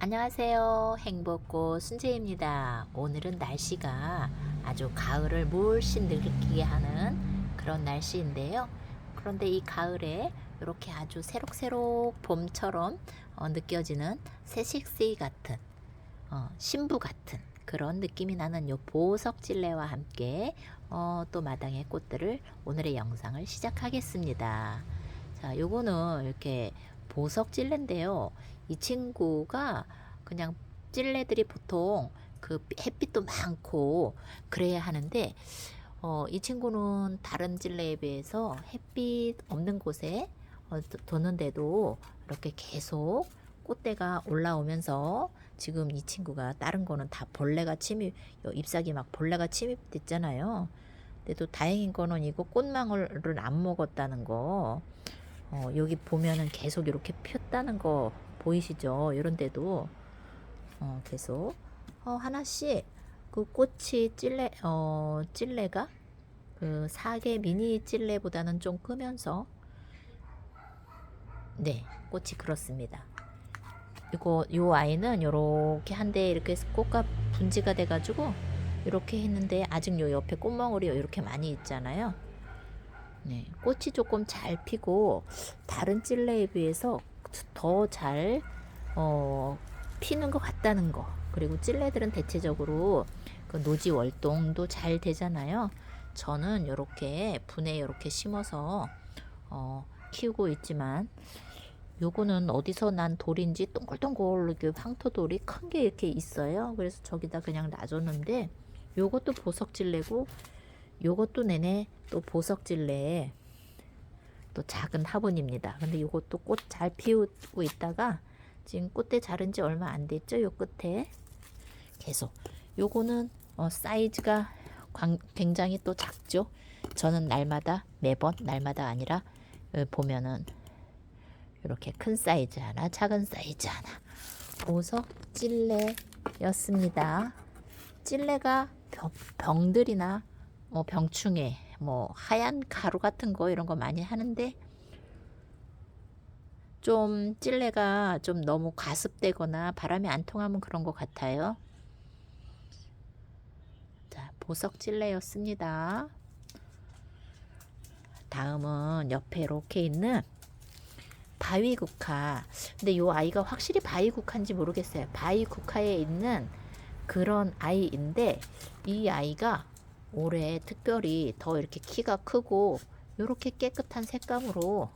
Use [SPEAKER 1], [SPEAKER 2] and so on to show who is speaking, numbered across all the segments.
[SPEAKER 1] 안녕하세요. 행복꽃 순재입니다. 오늘은 날씨가 아주 가을을 물씬 느끼게 하는 그런 날씨인데요. 그런데 이 가을에 이렇게 아주 새록새록 봄처럼 어, 느껴지는 새식시 같은 어, 신부 같은 그런 느낌이 나는 요 보석 질레와 함께 어, 또 마당의 꽃들을 오늘의 영상을 시작하겠습니다. 자, 요거는 이렇게 보석질레인데요. 이 친구가 그냥 찔레들이 보통 그 햇빛도 많고 그래야 하는데 어, 이 친구는 다른 찔레에 비해서 햇빛 없는 곳에 어, 도- 도는데도 이렇게 계속 꽃대가 올라오면서 지금 이 친구가 다른 거는 다 벌레가 침입 요 잎사귀 막 벌레가 침입됐잖아요. 근데 또 다행인 거는 이거 꽃망울을 안 먹었다는 거. 어, 여기 보면은 계속 이렇게 폈다는 거 보이시죠? 이런 데도 어, 계속 어, 하나씩 그 꽃이 찔레 어, 찔레가 그 사계 미니 찔레보다는 좀 크면서 네 꽃이 그렇습니다. 이거 요 아이는 요렇게 한데 이렇게 꽃가 분지가 돼가지고 이렇게 했는데 아직 요 옆에 꽃망울이 이렇게 많이 있잖아요. 네, 꽃이 조금 잘 피고 다른 찔레에 비해서 더잘 어, 피는 것 같다는 거. 그리고 찔레들은 대체적으로 그 노지 월동도 잘 되잖아요. 저는 이렇게 분에 이렇게 심어서 어, 키우고 있지만 요거는 어디서 난 돌인지 동글동글 그 황토돌이 큰 게 이렇게 있어요. 그래서 저기다 그냥 놔줬는데 요것도 보석질레고 요것도 내내 또 보석질레에 또 작은 화분입니다. 근데 요것도 꽃 잘 피우고 있다가 지금 꽃대 자른 지 얼마 안 됐죠? 요 끝에 계속 요거는 어, 사이즈가 광- 굉장히 또 작죠. 저는 날마다 매번 날마다 아니라 어, 보면은 이렇게 큰 사이즈 하나, 작은 사이즈 하나 보석 찔레였습니다. 찔레가 병, 병들이나 뭐 병충해, 뭐 하얀 가루 같은 거 이런 거 많이 하는데 좀 찔레가 좀 너무 과습되거나 바람이 안 통하면 그런 것 같아요. 자, 보석 찔레였습니다. 다음은 옆에 이렇게 있는 바위국화. 근데 이 아이가 확실히 바위국화인지 모르겠어요. 바위국화에 있는 그런 아이인데 이 아이가 올해 특별히 더 이렇게 키가 크고 이렇게 깨끗한 색감으로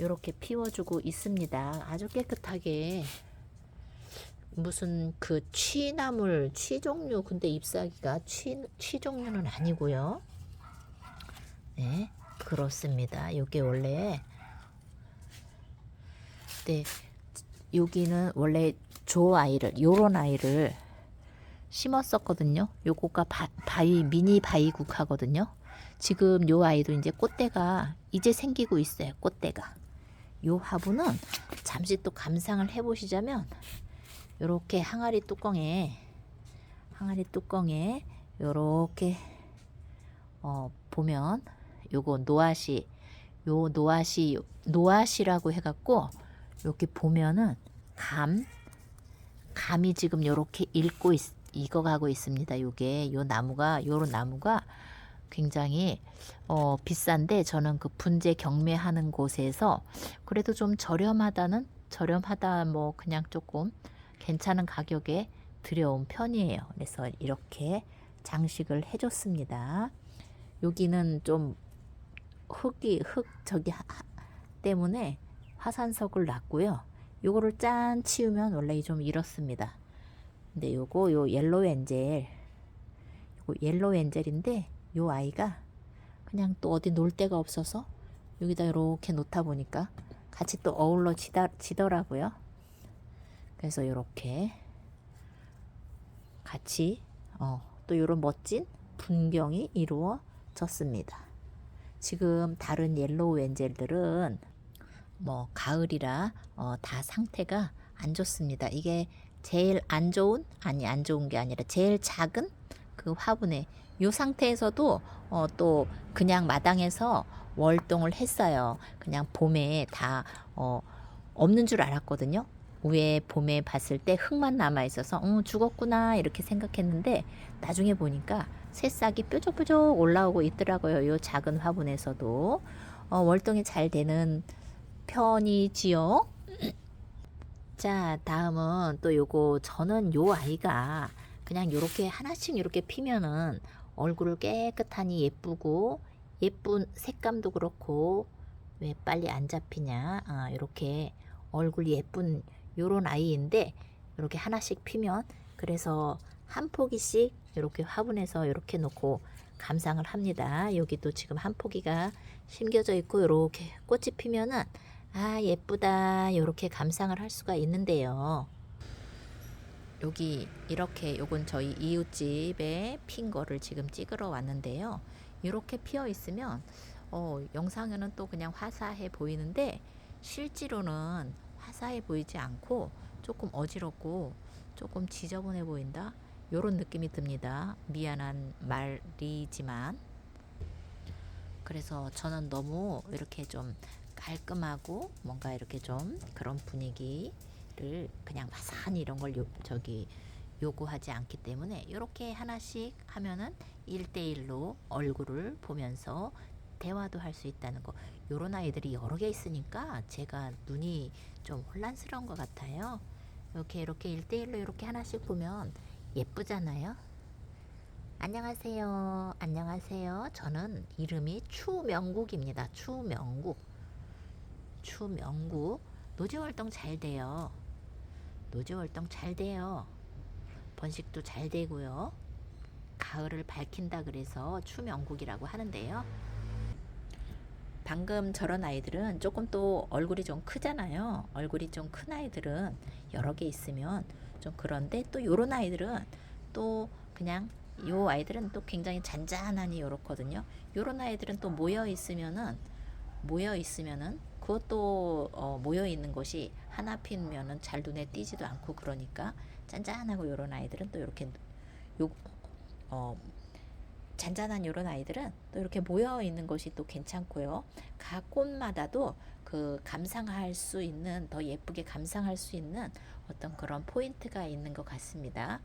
[SPEAKER 1] 이렇게 피워주고 있습니다. 아주 깨끗하게 무슨 그 취나물 취 종류 근데 잎사귀가 취, 취 종류는 아니고요. 네 그렇습니다. 이게 원래 네 여기는 원래 조 아이를 요런 아이를 심었었거든요. 요거가 바, 바위 미니 바위국 하거든요. 지금 요 아이도 이제 꽃대가 이제 생기고 있어요. 꽃대가. 요 화분은 잠시 또 감상을 해보시자면 요렇게 항아리 뚜껑에 항아리 뚜껑에 요렇게 어, 보면 요거 노아시 요 노아시 노아시라고 해갖고 이렇게 보면은 감 감이 지금 요렇게 읽고 있, 익어가고 있습니다. 요게 요 나무가 요런 나무가 굉장히 어, 비싼데 저는 그 분재 경매하는 곳에서 그래도 좀 저렴하다는 저렴하다 뭐 그냥 조금 괜찮은 가격에 들여온 편이에요. 그래서 이렇게 장식을 해줬습니다. 여기는 좀 흙이 흙 저기 하- 하- 때문에 화산석을 놨고요. 요거를 짠 치우면 원래 좀 이렇습니다. 근데 요거 요 옐로우 엔젤 요거 옐로우 엔젤인데 요 아이가 그냥 또 어디 놀 데가 없어서 여기다 이렇게 놓다 보니까 같이 또 어울러 지다, 지더라고요. 그래서 이렇게 같이 어, 또 이런 멋진 분경이 이루어졌습니다. 지금 다른 옐로우 엔젤들은 뭐 가을이라 어, 다 상태가 안 좋습니다. 이게 제일 안 좋은 아니 안 좋은 게 아니라 제일 작은 그 화분에 이 상태에서도 어, 또 그냥 마당에서 월동을 했어요. 그냥 봄에 다 어, 없는 줄 알았거든요. 위에 봄에 봤을 때 흙만 남아 있어서 어, 죽었구나 이렇게 생각했는데 나중에 보니까 새싹이 뾰족뾰족 올라오고 있더라고요. 요 작은 화분에서도 어, 월동이 잘 되는 편이지요. 자, 다음은 또 요거 저는 요 아이가 그냥 요렇게 하나씩 요렇게 피면은 얼굴을 깨끗하니 예쁘고 예쁜 색감도 그렇고 왜 빨리 안 잡히냐 아, 이렇게 얼굴이 예쁜 요런 아이인데 이렇게 하나씩 피면 그래서 한 포기씩 이렇게 화분에서 이렇게 놓고 감상을 합니다. 여기도 지금 한 포기가 심겨져 있고 이렇게 꽃이 피면은 아 예쁘다 이렇게 감상을 할 수가 있는데요. 여기 이렇게 요건 저희 이웃집에 핀 거를 지금 찍으러 왔는데요. 이렇게 피어 있으면 어, 영상에는 또 그냥 화사해 보이는데 실제로는 화사해 보이지 않고 조금 어지럽고 조금 지저분해 보인다. 요런 느낌이 듭니다. 미안한 말이지만 그래서 저는 너무 이렇게 좀 깔끔하고 뭔가 이렇게 좀 그런 분위기를 그냥 화사한 이런 걸 요, 저기 요구하지 않기 때문에 이렇게 하나씩 하면은 1대1로 얼굴을 보면서 대화도 할 수 있다는 거. 요런 아이들이 여러 개 있으니까 제가 눈이 좀 혼란스러운 것 같아요. 이렇게 이렇게 1대1로 이렇게 하나씩 보면 예쁘잖아요. 안녕하세요. 안녕하세요. 저는 이름이 추명국입니다. 추명국. 추명국. 노지 활동 잘 돼요. 노지 활동 잘 돼요. 번식도 잘 되고요. 가을을 밝힌다 그래서 추명국이라고 하는데요. 방금 저런 아이들은 조금 또 얼굴이 좀 크잖아요. 얼굴이 좀 큰 아이들은 여러 개 있으면 좀 그런데 또 요런 아이들은 또 그냥 요 아이들은 또 굉장히 잔잔하니 요렇거든요. 요런 아이들은 또 모여 있으면은 모여 있으면은 그것도 어, 모여 있는 것이 하나 피면은 잘 눈에 띄지도 않고 그러니까 짠짠하고 요런 아이들은 또 이렇게 요 어, 잔잔한 이런 아이들은 또 이렇게 모여 있는 것이 또 괜찮고요. 각 꽃마다도 그 감상할 수 있는 더 예쁘게 감상할 수 있는 어떤 그런 포인트가 있는 것 같습니다.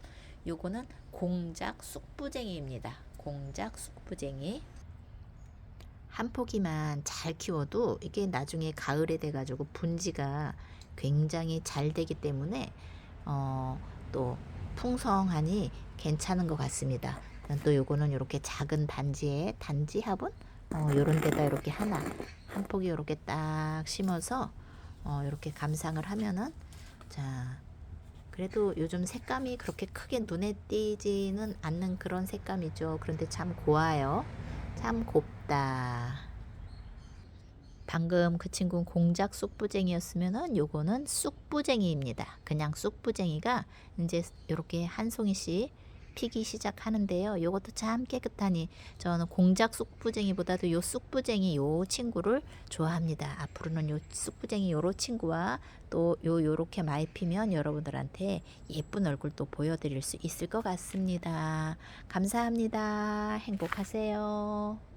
[SPEAKER 1] 요거는 공작 쑥부쟁이입니다. 공작 쑥부쟁이. 한 포기만 잘 키워도 이게 나중에 가을에 돼가지고 분지가 굉장히 잘 되기 때문에 어, 또 풍성하니 괜찮은 것 같습니다. 또 요거는 이렇게 작은 단지에 단지 화분 어, 요런 데다 이렇게 하나 한 포기 이렇게 딱 심어서 어, 이렇게 감상을 하면은 자 그래도 요즘 색감이 그렇게 크게 눈에 띄지는 않는 그런 색감이죠. 그런데 참 고와요. 참 곱다. 방금 그 친구는 공작 쑥부쟁이였으면은 요거는 쑥부쟁이입니다. 그냥 쑥부쟁이가 이제 이렇게 한 송이씩 피기 시작하는데요. 요것도 참 깨끗하니 저는 공작 쑥부쟁이보다도 요 쑥부쟁이 요 친구를 좋아합니다. 앞으로는 요 쑥부쟁이 요로 친구와 또 요 요렇게 많이 피면 여러분들한테 예쁜 얼굴 또 보여드릴 수 있을 것 같습니다. 감사합니다. 행복하세요.